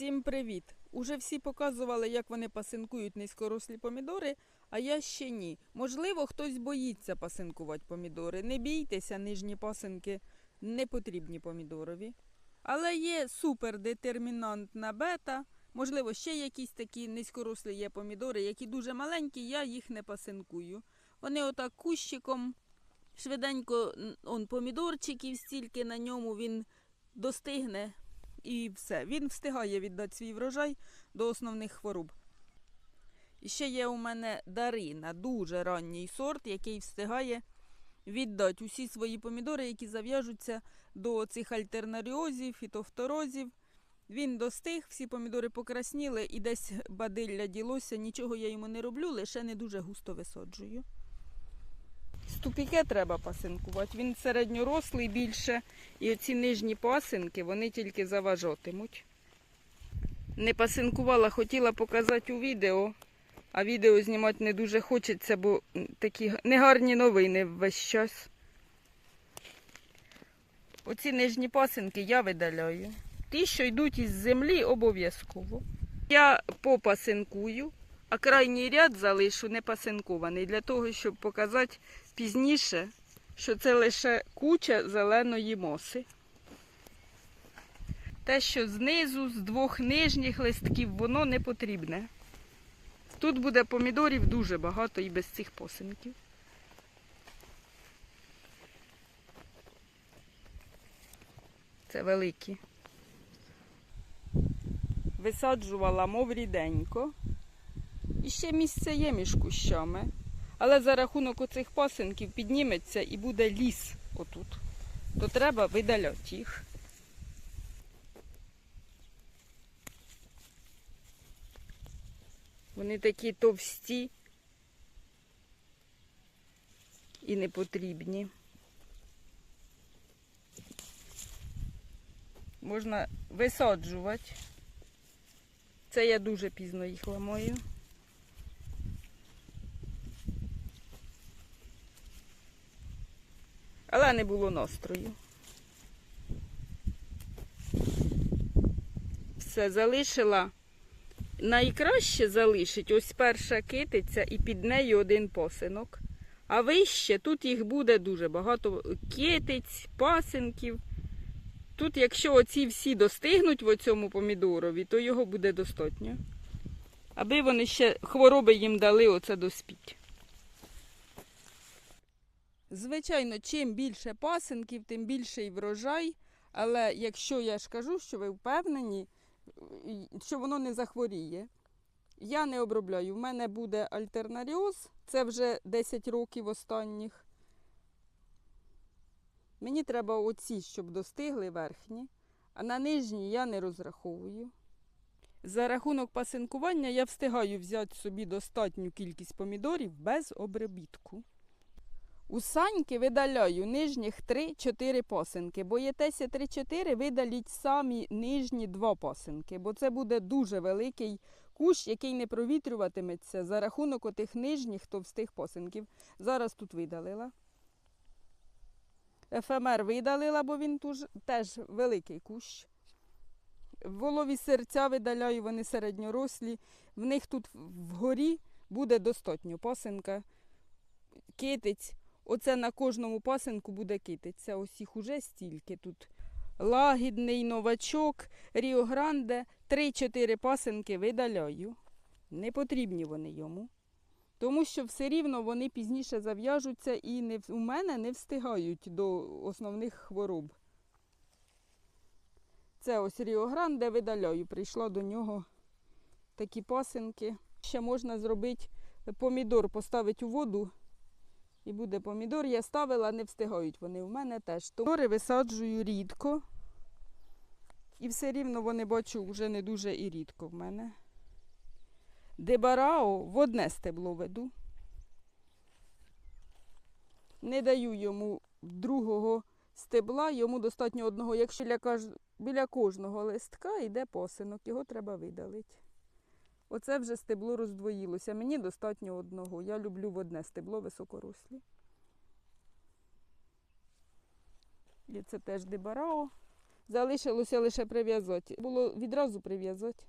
Всім привіт! Уже всі показували, як вони пасинкують низькорослі помідори, а я ще ні. Можливо, хтось боїться пасинкувати помідори. Не бійтеся, нижні пасинки не потрібні помідорові. Але є супердетермінантна бета. Можливо, ще якісь такі низькорослі є помідори, які дуже маленькі, я їх не пасинкую. Вони отак кущиком швиденько, он помідорчиків стільки на ньому він достигне і все. Він встигає віддати свій врожай до основних хвороб. І ще є у мене Дарина, дуже ранній сорт, який встигає віддати усі свої помідори, які зав'яжуться до цих альтернаріозів, фітофторозів. Він достиг, всі помідори покрасніли і десь бадилля ділося. Нічого я йому не роблю, лише не дуже густо висаджую. Ступіке треба пасинкувати. Він середньорослий більше. І оці нижні пасинки, вони тільки заважатимуть. Не пасинкувала, хотіла показати у відео, а відео знімати не дуже хочеться, бо такі негарні новини весь час. Оці нижні пасинки я видаляю. Ті, що йдуть із землі, обов'язково. Я попасинкую, а крайній ряд залишу не пасинкований, для того, щоб показати пізніше, що це лише куча зеленої моси. Те, що знизу, з двох нижніх листків, воно не потрібне. Тут буде помідорів дуже багато і без цих посинків. Це великі. Висаджувала мов ріденько. І ще місце є між кущами. Але за рахунок оцих пасинків підніметься і буде ліс отут. То треба видаляти їх. Вони такі товсті і непотрібні. Можна висаджувати. Це я дуже пізно їх ламаю. Але не було настрою. Все, залишила. Найкраще залишить ось перша китиця і під нею один посинок. А вище тут їх буде дуже багато китиць, пасинків. Тут, якщо оці всі достигнуть в цьому помідорові, то його буде достатньо. Аби вони ще хвороби їм дали оце доспіть. Звичайно, чим більше пасинків, тим більший врожай. Але якщо я ж кажу, що ви впевнені, що воно не захворіє, я не обробляю. В мене буде альтернаріоз, це вже 10 років останніх. Мені треба оці, щоб достигли верхні, а на нижні я не розраховую. За рахунок пасинкування я встигаю взяти собі достатню кількість помідорів без обробітку. У саньки видаляю нижніх 3-4 посинки. Боїтеся 3-4, видаліть самі нижні 2 посинки, бо це буде дуже великий кущ, який не провітрюватиметься за рахунок отих нижніх товстих посинків. Зараз тут видалила. Ефемер видалила, бо він туж, теж великий кущ. Волові серця видаляю, вони середньорослі. В них тут вгорі буде достатньо посинка, китиць. Оце на кожному пасинку буде китиця. Ось їх уже стільки тут. Лагідний новачок, Ріо Гранде, 3-4 пасинки видаляю. Не потрібні вони йому. Тому що все рівно вони пізніше зав'яжуться і не, у мене не встигають до основних хвороб. Це ось Ріо Гранде видаляю. Прийшла до нього такі пасинки. Ще можна зробити помідор, поставити у воду і буде помідор. Я ставила, не встигають вони в мене теж. Помідори висаджую рідко. І все рівно вони бачу вже не дуже і рідко в мене. Дебарао в одне стебло веду. Не даю йому другого стебла, йому достатньо одного. Якщо біля, кожного листка йде посинок, його треба видалити. Оце вже стебло роздвоїлося. Мені достатньо одного. Я люблю в одне стебло високорослі. І це теж дебарао. Залишилося лише прив'язати. Було відразу прив'язати.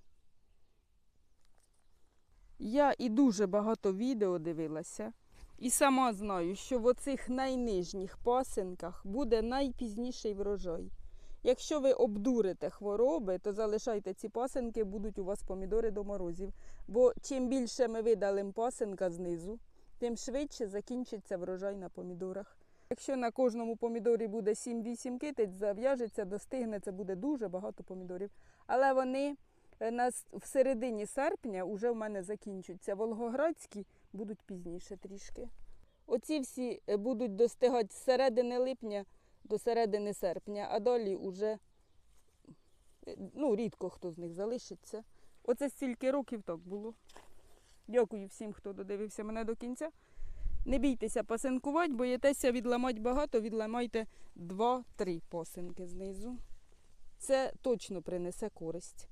Я і дуже багато відео дивилася. І сама знаю, що в оцих найнижніх пасинках буде найпізніший врожай. Якщо ви обдурите хвороби, то залишайте ці пасинки, будуть у вас помідори до морозів. Бо чим більше ми видалимо пасинка знизу, тим швидше закінчиться врожай на помідорах. Якщо на кожному помідорі буде 7-8 китиць, зав'яжеться, достигне, це буде дуже багато помідорів. Але вони е, в середині серпня вже в мене закінчуються. Волгоградські будуть пізніше трішки. Оці всі е, будуть достигати з середини липня до середини серпня, а далі вже е, ну, рідко хто з них залишиться. Оце стільки років так було. Дякую всім, хто додивився мене до кінця. Не бійтеся пасинкувати, боїтеся відламати багато, відламайте 2-3 пасинки знизу. Це точно принесе користь.